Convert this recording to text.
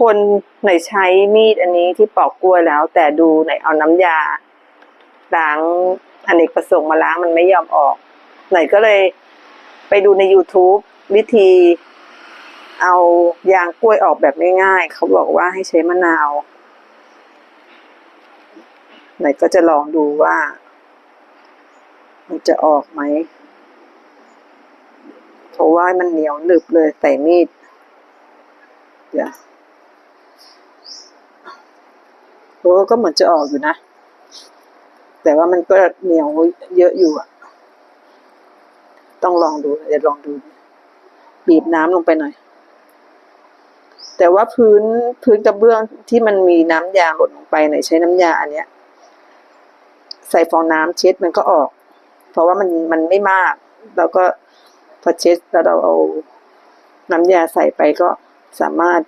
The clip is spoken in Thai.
คนไหนใช้มีดอันนี้ที่ปอกกล้วยแล้ว แต่ดูไหนเอาน้ำยาล้างอเนกประสงค์มาล้างมันไม่ยอมออกไหนก็เลยไปดูใน YouTube วิธี เอายางกล้วยออกแบบง่ายๆเขาบอกว่าให้ใช้มะนาวไหนก็จะลองดูว่า มันจะออกไหมเพราะว่ามันเหนียวหนึบเลยใส่มีดเดี๋ยว โอ้ก็เหมือนจะออกอยู่นะ แต่ว่ามันก็เหนียวเยอะอยู่อะต้องลองดูเดี๋ยวลองดู บีบน้ำลงไปหน่อย แต่ว่าพื้นพื้นกระเบื้องที่มันมีน้ำยาหล่นลงไปไหนใช้น้ำยาอันเนี้ย ใส่ฟองน้ำเช็ดมันก็ออก เพราะว่ามันมันไม่มาก แล้วก็พอเช็ดแล้วเราเอาน้ำยาใส่ไปก็สามารถ